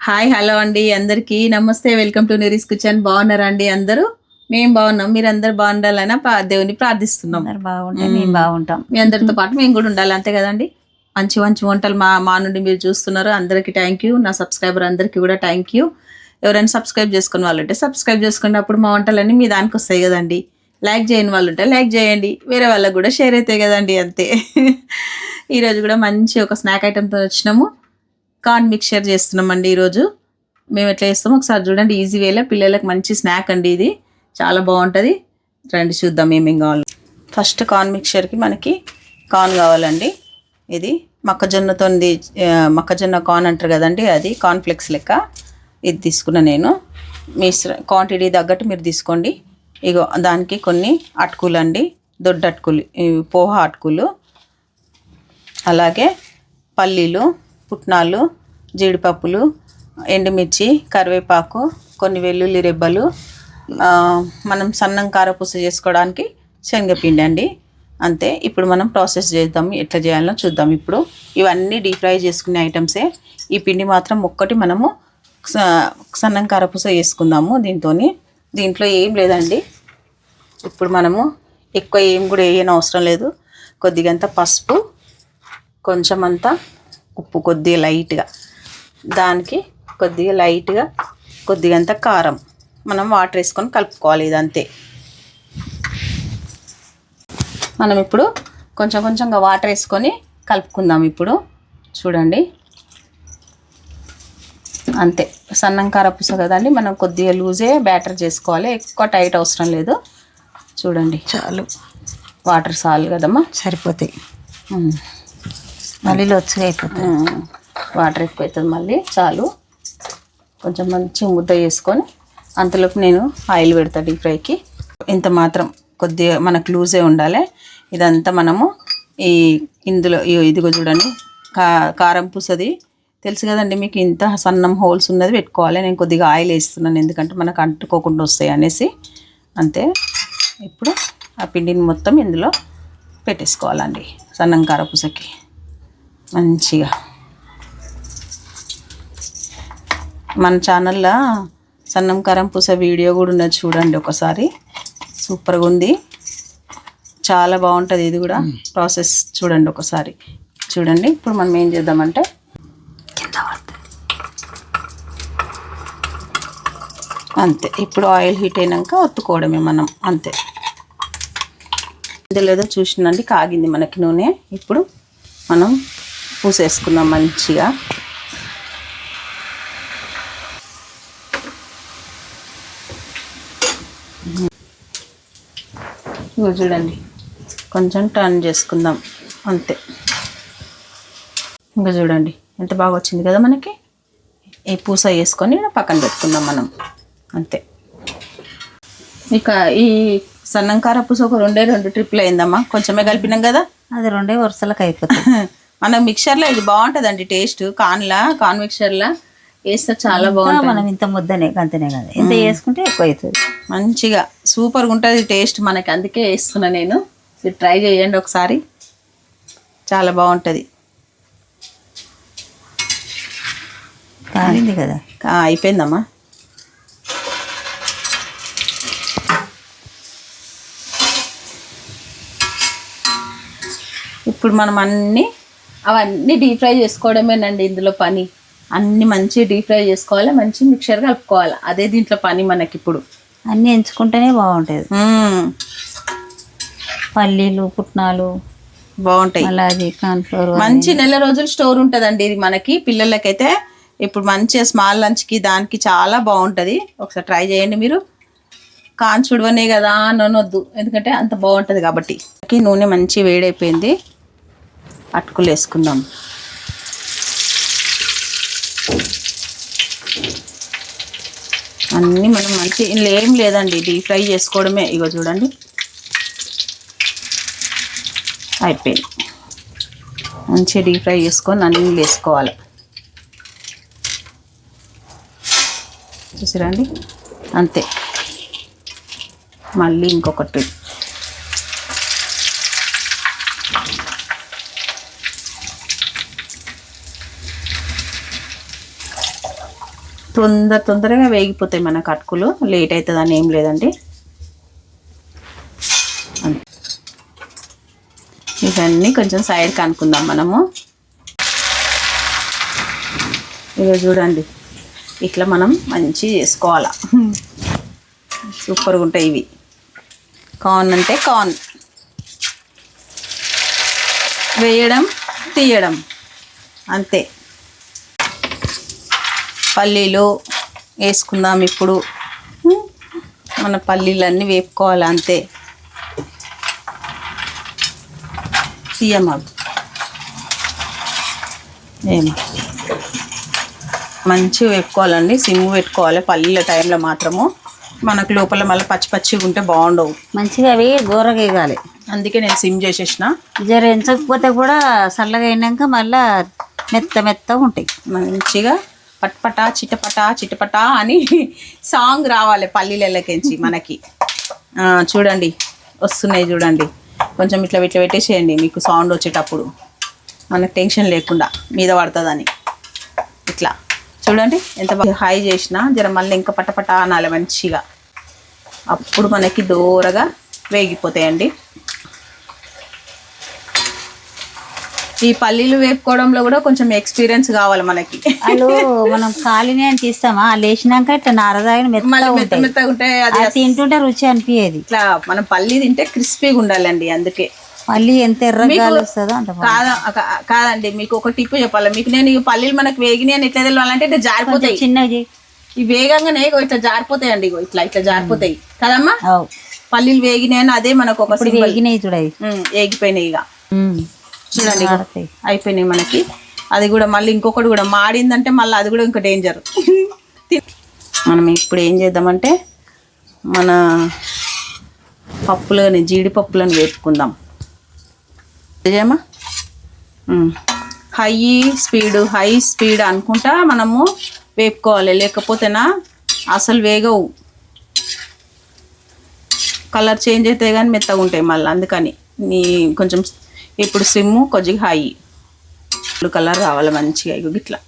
Hi hello అండి అందరికీ. నమస్తే వెల్కమ్ టు నిరీస్ కిచెన్. బాగున్నారా అండి అందరూ? మేము బాగున్నాం. మీరు అందరు బాగుండాలని దేవుని ప్రార్థిస్తున్నాం. బాగుంటే మేము. బాగుంటాం. మీ అందరితో పాటు మేము కూడా ఉండాలి అంతే కదండి? మంచి మంచి వంటలు మా మా నుండి మీరు చూస్తున్నారు. అందరికీ థ్యాంక్ యూ నా సబ్స్క్రైబర్ అందరికీ కూడా థ్యాంక్ యూ ఎవరైనా సబ్స్క్రైబ్ చేసుకున్న వాళ్ళు ఉంటే సబ్స్క్రైబ్ చేసుకున్నప్పుడు మా వంటలన్నీ మీ దానికి వస్తాయి కదండి. లైక్ చేయని వాళ్ళు ఉంటే లైక్ చేయండి. వేరే వాళ్ళకి కూడా షేర్ అవుతాయి కదండి అంతే. ఈరోజు కూడా మంచి ఒక స్నాక్ ఐటెంతో వచ్చినాము. కార్న్ మిక్చర్ చేస్తున్నామండి ఈరోజు. మేము ఎట్లా చేస్తామో ఒకసారి చూడండి. ఈజీ వేలో పిల్లలకు మంచి స్నాక్ అండి ఇది. చాలా బాగుంటుంది. రండి చూద్దాం ఏమేం కావాలి. ఫస్ట్ కార్న్ మిక్చర్కి మనకి కార్న్ కావాలండి. ఇది మొక్కజొన్నతో మొక్కజొన్న కార్న్ అంటారు కదండి అది. కార్న్ఫ్లెక్స్ లెక్క. ఇది తీసుకున్నా నేను. మీ క్వాంటిటీ తగ్గట్టు మీరు తీసుకోండి. ఇగో దానికి కొన్ని అటుకులు అండి దొడ్డ అటుకులు పోహ అటుకులు. అలాగే పల్లీలు. పుట్నాలు జీడిపప్పులు ఎండుమిర్చి కరివేపాకు కొన్ని వెల్లుల్లి రెబ్బలు మనం సన్నం కారపూస చేసుకోవడానికి శనగపిండి అండి. అంతే ఇప్పుడు మనం ప్రాసెస్ చేద్దాం ఎట్లా చేయాలో చూద్దాం. ఇప్పుడు ఇవన్నీ డీప్ ఫ్రై చేసుకునే ఐటమ్సే. ఈ పిండి మాత్రం ఒక్కటి మనము స- సన్నం కారపూస వేసుకుందాము దీంతో దీంట్లో ఏం లేదండి. ఇప్పుడు మనము ఎక్కువ ఏం కూడా వేయని అవసరం లేదు. కొద్దిగంత పసుపు కొంచెం అంతా ఉప్పు కొద్దిగా లైట్గా. దానికి కొద్దిగా లైట్గా కొద్దిగంత కారం మనం వాటర్ వేసుకొని కలుపుకోవాలి ఇదంతే. మనం ఇప్పుడు కొంచెం కొంచెంగా వాటర్ వేసుకొని కలుపుకుందాం ఇప్పుడు. చూడండి. అంతే. సన్నం కారపూస కదండి మనం కొద్దిగా లూజే బ్యాటర్ చేసుకోవాలి. ఎక్కువ టైట్ అవసరం లేదు. చూడండి. చాలు. వాటర్ చాలు కదమ్మా. సరిపోతాయి. మళ్ళీ లొచ్చుగా అయిపోతుంది వాటర్ ఎక్కువ అవుతుంది మళ్ళీ చాలు. కొంచెం మంచి ముద్ద చేసుకొని అంతలోపు నేను ఆయిల్ పెడతా డీప్ ఫ్రైకి ఇంత మాత్రం కొద్దిగా మనకు లూజే ఉండాలి. ఇదంతా మనము ఈ ఇందులో ఇదిగో చూడండి కా కారం పూసది. తెలుసు కదండి మీకు ఇంత సన్నం హోల్స్ ఉన్నది పెట్టుకోవాలి. నేను కొద్దిగా ఆయిల్ వేస్తున్నాను ఎందుకంటే మనకు అంటుకోకుండా వస్తాయి అనేసి. అంతే. ఇప్పుడు ఆ పిండిని మొత్తం ఇందులో పెట్టేసుకోవాలండి సన్నం కారపూసకి మంచిగా. మన ఛానల్లో సన్నం కారం పూస వీడియో కూడా ఉన్నది చూడండి ఒకసారి. సూపర్గా ఉంది. చాలా బాగుంటుంది ఇది కూడా. ప్రాసెస్ చూడండి ఒకసారి. చూడండి ఇప్పుడు మనం ఏం చేద్దామంటే అంతే. ఇప్పుడు ఆయిల్ హీట్ అయినాక ఒత్తుకోవడమే మనం. అంతే. ఇందులో చూసిందండి కాగింది మనకి నూనె. ఇప్పుడు మనం పూసేసుకుందాం మంచిగా. ఇగో చూడండి కొంచెం టర్న్ చేసుకుందాం అంతే. ఇంకా చూడండి ఎంత బాగా వచ్చింది కదా మనకి? ఈ పూస వేసుకొని పక్కన పెట్టుకుందాం మనం అంతే. ఇక ఈ సన్నంకార పూస ఒక రెండే రెండు ట్రిప్లు అయిందమ్మా కొంచెమే కలిపినాం కదా? అది రెండే వరుసలకు అయిపోతాయి. మన మిక్చర్లో ఇది బాగుంటుందండి టేస్ట్. కాన్లా కాన్ మిక్చర్లా వేస్తే చాలా బాగుంటుంది. మనం ఇంత ముద్దనే అంతనే కదా. ఇంత వేసుకుంటే ఎక్కువ అవుతుంది. మంచిగా సూపర్గా ఉంటుంది టేస్ట్ మనకి. అందుకే వేస్తున్నా నేను. మీరు ట్రై చేయండి ఒకసారి. చాలా బాగుంటుంది. కాలింది కదా. అయిపోయిందమ్మా. ఇప్పుడు మనం అన్నీ అవన్నీ డీప్ ఫ్రై చేసుకోవడమేనండి ఇందులో పని. అన్ని మంచి డీప్ ఫ్రై చేసుకోవాలి మంచి మిక్చర్ కలుపుకోవాలి. అదే దీంట్లో పని మనకి ఇప్పుడు అన్నీ ఎంచుకుంటేనే బాగుంటుంది. పల్లీలు పుట్నాలు బాగుంటాయి. అలాగే కార్న్ఫ్లోర్ మంచి నెల రోజులు స్టోర్ ఉంటుందండి ఇది మనకి. పిల్లలకైతే ఇప్పుడు మంచిగా స్మాల్ లంచ్కి దానికి చాలా బాగుంటుంది. ఒకసారి ట్రై చేయండి మీరు. కాన్ చుడవనే కదా అని అనొద్దు ఎందుకంటే అంత బాగుంటుంది కాబట్టి. నూనె మంచి వేడైపోయింది. అటుకులు వేసుకుందాం అన్నీ మనం మంచి ఇందులో ఏం లేదండి డీప్ ఫ్రై చేసుకోవడమే. ఇగో చూడండి. అయిపోయింది. మంచిగా డీప్ ఫ్రై చేసుకొని అన్నీ వేసుకోవాలి. చూసిరండి? అంతే. మళ్ళీ ఇంకొకటి. తొందర తొందరగా వేగిపోతాయి మన అటుకులు లేట్ అవుతుంది అని ఏం లేదండి. ఇవన్నీ కొంచెం సైడ్కి అనుకుందాం మనము. ఇక చూడండి. ఇట్లా మనం మంచి చేసుకోవాలా. సూపర్గా ఉంటాయి ఇవి. కార్న్ అంటే కార్న్ వేయడం తీయడం. అంతే. పల్లీలు వేసుకుందాం ఇప్పుడు. మన పల్లీలన్నీ వేపుకోవాలి అంతే. తీయమా ఏమో మంచిగా వేపుకోవాలండి. సిమ్ పెట్టుకోవాలి. పల్లీల టైంలో మాత్రము. మనకు లోపల మళ్ళీ పచ్చి పచ్చిగా ఉంటే బాగుండవు. మంచిగా అవి వేగాలి. అందుకే నేను సిమ్ చేసేసిన. జర ఎంచకపోతే కూడా చల్లగా అయినాక మళ్ళా మెత్త మెత్త ఉంటాయి. మంచిగా పట్పటా చిటపటా చిటపటా అని సాంగ్ రావాలి పల్లీలకెంచి మనకి. చూడండి వస్తున్నాయి చూడండి. కొంచెం ఇట్లా ఇట్లా పెట్టేసేయండి మీకు సౌండ్ వచ్చేటప్పుడు. మనకు టెన్షన్ లేకుండా మీద పడుతుందని. ఇట్లా. చూడండి ఎంత హై చేసినా జర మళ్ళీ ఇంకా పటపట అనాలి మంచిగా. అప్పుడు మనకి దూరగా వేగిపోతాయండి. ఈ పల్లీలు వేపుకోవడంలో కూడా కొంచెం ఎక్స్పీరియన్స్ కావాలి మనకి. మనం కాలిని అని తీస్తామా వేసినాక ఇట్లా నారదాగిన మెత్త ఉంటాయి. మెత్తగా ఉంటే అది తింటుంటే రుచి అనిపించేది ఇట్లా మనం పల్లి తింటే క్రిస్పీగా ఉండాలండి అందుకే. మళ్ళీ ఎంత ఎర్రగా వస్తుందో అంత. కాదా కాదండి మీకు ఒక టిప్ చెప్పాలి? మీకు నేను ఈ పల్లీలు మనకు వేగినాయి అని ఎట్లా తెలియాలంటే ఇట్లా జారిపోతాయి. చిన్నగా చేయి. ఈ వేగంగానే ఇట్లా జారిపోతాయండి ఇగో ఇట్లా ఇట్లా జారిపోతాయి. కదమ్మా? పల్లీలు వేగినాయి అని అదే మనకు ఒక వేగినాయి చూడవి వేగిపోయినాయి ఇక చూడండి అయిపోయినాయి మనకి. అది కూడా మళ్ళీ ఇంకొకటి కూడా మాడిందంటే మళ్ళీ అది కూడా ఇంకా డేంజర్ మనం ఇప్పుడు ఏం చేద్దామంటే మన పప్పులని జీడిపప్పులను వేపుకుందాం. నిజమా హై స్పీడ్ హై స్పీడ్ అనుకుంటా మనము వేపుకోవాలి. లేకపోతేనా అసలు వేగవు. కలర్ చేంజ్ అయితే కానీ మెత్తగా ఉంటాయి మళ్ళీ అందుకని. నీ కొంచెం ఇప్పుడు సిమ్ము కొద్దిగా హై. బ్లూ కలర్ రావాలి మంచిగా ఇగో ఇట్లా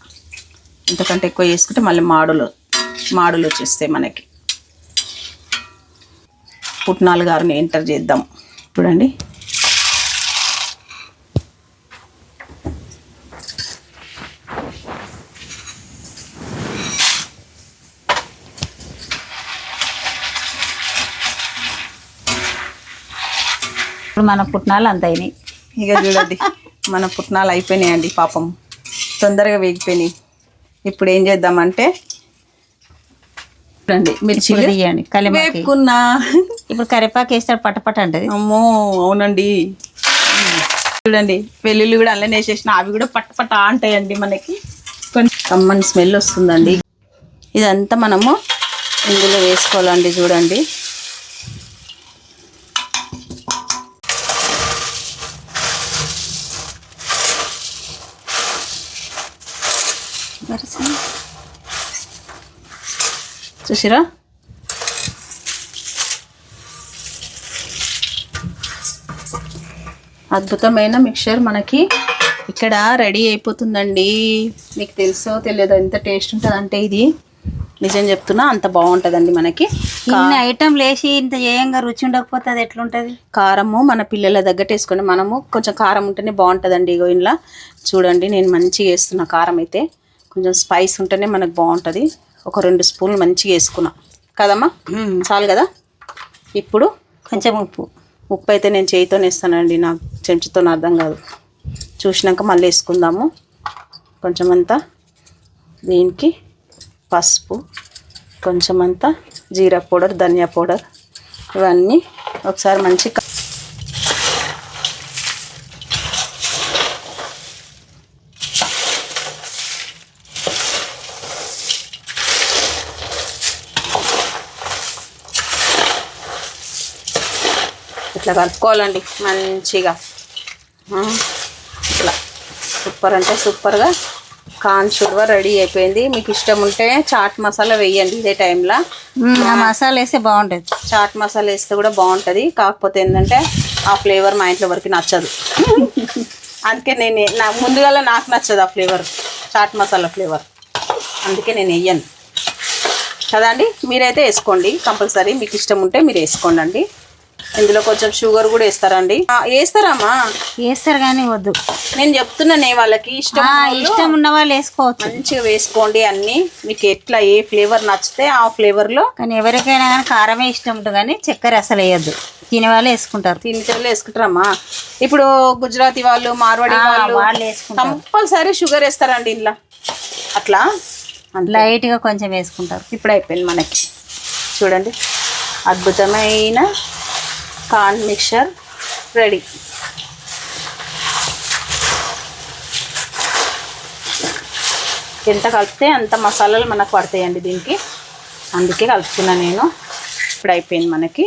ఇంతకంటే ఎక్కువ చేసుకుంటే మళ్ళీ మాడులు మాడులు వచ్చేస్తాయి మనకి. పుట్నాలు గారిని ఎంటర్ చేద్దాం. చూడండి. ఇప్పుడు మన పుట్నాలు అంత అయినాయి. ఇక చూడండి మన పుట్నాలు అయిపోయినాయండి పాపం. తొందరగా వేగిపోయినాయి. ఇప్పుడు ఏం చేద్దామంటే చూడండి మిర్చి తీయండి వేపుకున్నా. ఇప్పుడు కరివేపాకు వేస్తాడు పటపట అంటది. అమ్మో అవునండి. చూడండి వెల్లుల్లి కూడా అల్లనే వేసేసిన అవి కూడా పట్ట పట్ట అంటాయండి మనకి. కొంచెం కమ్మని స్మెల్ వస్తుందండి. ఇదంతా మనము ఇందులో వేసుకోవాలండి చూడండి. చూసిరా? అద్భుతమైన మిక్చర్ మనకి ఇక్కడ రెడీ అయిపోతుందండి. మీకు తెలుసో తెలియదో ఎంత టేస్ట్ ఉంటుంది అంటే ఇది. నిజం చెప్తున్నా అంత బాగుంటుందండి మనకి. ఇన్ని ఐటెంలు వేసి ఇంత చేయంగా రుచి ఉండకపోతే అది ఎట్లుంటది? కారము మన పిల్లల దగ్గర వేసుకొని మనము కొంచెం కారం ఉంటేనే బాగుంటుందండి ఇగో ఇంట్లో చూడండి నేను మంచిగా వేస్తున్నా కారం అయితే. కొంచెం స్పైస్ ఉంటేనే మనకు బాగుంటుంది. ఒక రెండు స్పూన్లు మంచిగా వేసుకున్నా. కదమ్మా? చాలు కదా? ఇప్పుడు కొంచెం ఉప్పు. ఉప్పు అయితే నేను చేయితో వేస్తానండి. నాకు చెంచుతో అర్థం కాదు. చూసినాక మళ్ళీ వేసుకుందాము. కొంచెం అంతా దీనికి పసుపు కొంచెం అంతా జీరా పౌడర్ ధనియా పౌడర్ ఇవన్నీ ఒకసారి మంచి ఇట్లా కలుపుకోవాలండి మంచిగా. ఇట్లా సూపర్ అంటే సూపర్గా కాన్ షుర్వా రెడీ అయిపోయింది. మీకు ఇష్టం ఉంటే చాట్ మసాలా వేయండి ఇదే టైంలో. మసాలా వేస్తే బాగుంటది. చాట్ మసాలా వేస్తే కూడా బాగుంటుంది. కాకపోతే ఏంటంటే ఆ ఫ్లేవర్ మా ఇంట్లో వరకు నచ్చదు. అందుకే నేను నాకు ముందుగా నాకు నచ్చదు ఆ ఫ్లేవర్. చాట్ మసాలా ఫ్లేవర్. అందుకే నేను వెయ్యను కదండి మీరైతే వేసుకోండి. కంపల్సరీ మీకు ఇష్టం ఉంటే మీరు వేసుకోండి అండి. ఇందులో కొంచెం షుగర్ కూడా వేస్తారండి. వేస్తారమ్మా వేస్తారు కానీ వద్దు. నేను చెప్తున్నానే వాళ్ళకి ఇష్టం ఇష్టం ఉన్న వాళ్ళు వేసుకోవచ్చు. మంచిగా వేసుకోండి అన్ని. మీకు ఎట్లా ఏ ఫ్లేవర్ నచ్చితే ఆ ఫ్లేవర్లో. కానీ ఎవరికైనా కానీ కారమే ఇష్టం ఉంటుంది కానీ చక్కెర అసలు వేయద్దు. తినే వాళ్ళు వేసుకుంటారు. తినేటోళ్ళు వేసుకుంటారమ్మా. ఇప్పుడు గుజరాతీ వాళ్ళు మార్వాడి వాళ్ళు కంపల్సరీ షుగర్ వేస్తారండి ఇంట్లో. అట్లా? లైట్గా కొంచెం వేసుకుంటారు. ఇప్పుడు అయిపోయింది మనకి. చూడండి. అద్భుతమైన కార్న్ మిక్చర్ రెడీ. ఎంత కలిపితే అంత మసాలాలు మనకు పడతాయండి దీనికి. అందుకే కలుపుతున్నా నేను. ఇప్పుడు అయిపోయింది మనకి.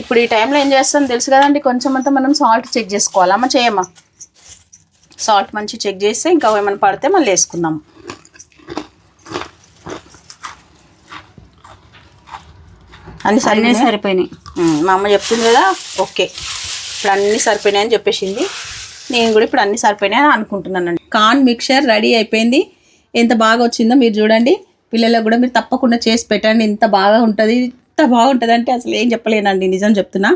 ఇప్పుడు ఈ టైంలో ఏం చేస్తాం తెలుసు కదండి? కొంచెం అంతా మనం సాల్ట్ చెక్ చేసుకోవాలమ్మా చేయమ్మా. సాల్ట్ మంచి చెక్ చేస్తే ఇంకా ఏమైనా పడితే మళ్ళీ వేసుకుందాం. అన్ని అన్నీ సరిగ్గా సరిపోయినాయి. మా అమ్మ చెప్తుంది కదా ఓకే. ఇప్పుడు అన్నీ సరిపోయినాయి అని చెప్పేసింది. నేను కూడా ఇప్పుడు అన్నీ సరిపోయినాయి అని అనుకుంటున్నానండి. కార్న్ మిక్చర్ రెడీ అయిపోయింది. ఎంత బాగా వచ్చిందో మీరు చూడండి. పిల్లలకు కూడా మీరు తప్పకుండా చేసి పెట్టండి. ఇంత బాగా ఉంటుంది. ఇంత బాగుంటుంది అంటే అసలు ఏం చెప్పలేనండి. నిజం చెప్తున్నా.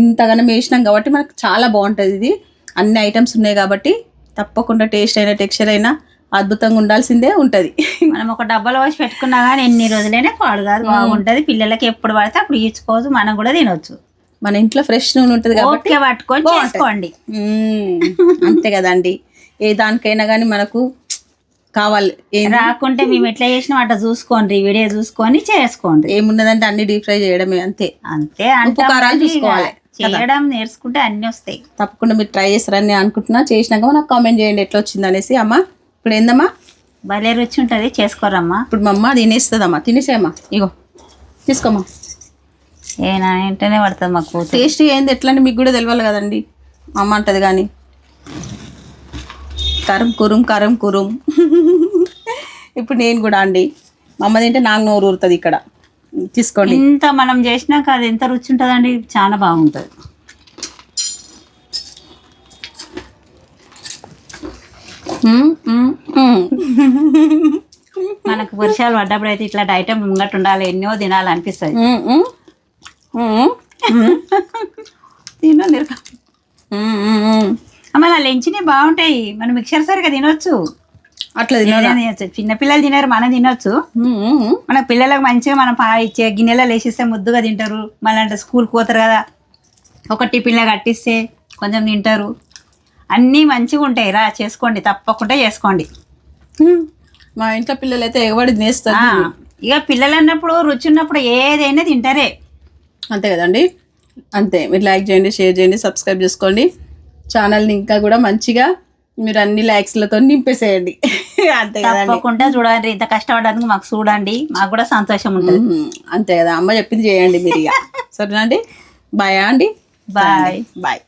ఇంతగానో వేసినాం కాబట్టి మనకు చాలా బాగుంటుంది ఇది. అన్ని ఐటమ్స్ ఉన్నాయి కాబట్టి తప్పకుండా టేస్ట్ అయినా టెక్స్చర్ అయినా అద్భుతంగా ఉండాల్సిందే ఉంటుంది. మనం ఒక డబ్బాలో పోసి పెట్టుకున్నా కానీ ఎన్ని రోజులైనా పాడు కాదు బాగుంటది. పిల్లలకి ఎప్పుడు పడితే అప్పుడు ఇచ్చుకోవచ్చు మనం కూడా తినొచ్చు. మన ఇంట్లో ఫ్రెష్ నూనె ఉంటుంది కాబట్టి పట్టుకొని చేసుకోండి. మ్మ్. అంతే కదండి. ఏ దానికైనా కానీ మనకు కావాలి. ఏం- రాకుంటే మేము ఎట్లా చేసినాం అట్లా చూసుకోండి వీడియో చూసుకొని చేసుకోండి. ఏమున్నదంటే అన్ని డీప్ ఫ్రై చేయడమే అంతే. అంతే అంటాం చూసుకోవాలి. చేయడం నేర్చుకుంటే అన్ని వస్తాయి. తప్పకుండా మీరు ట్రై చేస్తారని అనుకుంటున్నా. చేసినాక నాకు కామెంట్ చేయండి ఎట్లా వచ్చింది అనేసి అమ్మ. ఇప్పుడు ఏందమ్మా? భలే రుచి ఉంటుంది చేసుకోరమ్మా. ఇప్పుడు మా అమ్మ తినేస్తుందమ్మా తినేసేయమ్మా ఇగో తీసుకోమ్మా. ఏనా వెంటనే పడుతుంది మా కూతురు. టేస్ట్ ఏంది ఎట్లా అంటే మీకు కూడా తెలియాలి కదండి మా అమ్మ అంటది కానీ. కరం కురుం కరం కురుం. ఇప్పుడు నేను కూడా అండి మా అమ్మ తింటే నాకు నోరు ఊరుతుంది ఇక్కడ. తీసుకోండి. ఇంత మనం చేసినాక అది ఎంత రుచి ఉంటుందండి చాలా బాగుంటుంది మ్మ్, మ్మ్, మ్మ్. మనకు వర్షాలు పడ్డప్పుడు అయితే ఇట్లాంటి ఐటమ్ ముంగట ఉండాలి ఎన్నో తినాలి అనిపిస్తుంది. తినో. మళ్ళీ అలా ఎంచినవి బాగుంటాయి. మనం మిక్సర్ సరిగా తినొచ్చు. అట్లా తినొచ్చు. చిన్న పిల్లలు తినరు మనం తినొచ్చు. మన పిల్లలకు మంచిగా మనం పా ఇచ్చే గిన్నెలో వేసిస్తే ముద్దుగా తింటారు. మళ్ళీ అంటే స్కూల్కి పోతారు కదా. ఒక టిఫిన్లో కట్టిస్తే కొంచెం తింటారు. అన్నీ మంచిగా ఉంటాయి. రా చేసుకోండి. తప్పకుండా చేసుకోండి. మా ఇంట్లో పిల్లలు అయితే ఎగబడి తినేస్తారు? ఆ, ఇక పిల్లలు అన్నప్పుడు రుచి ఉన్నప్పుడు ఏదైనా తింటారే. అంతే కదండి? అంతే. మీరు లైక్ చేయండి షేర్ చేయండి సబ్స్క్రైబ్ చేసుకోండి. ఛానల్ని ఇంకా కూడా మంచిగా మీరు అన్ని లైక్స్లతో నింపేసేయండి. అంతే కదండి? తప్పకుండా చూడండి. ఇంత కష్టపడడానికి మాకు చూడండి. మాకు కూడా సంతోషం ఉంటుంది. అంతే కదా. అమ్మ చెప్పింది చేయండి మీరు ఇక. సరేనా అండి? బాయ్ అండి. Bye bye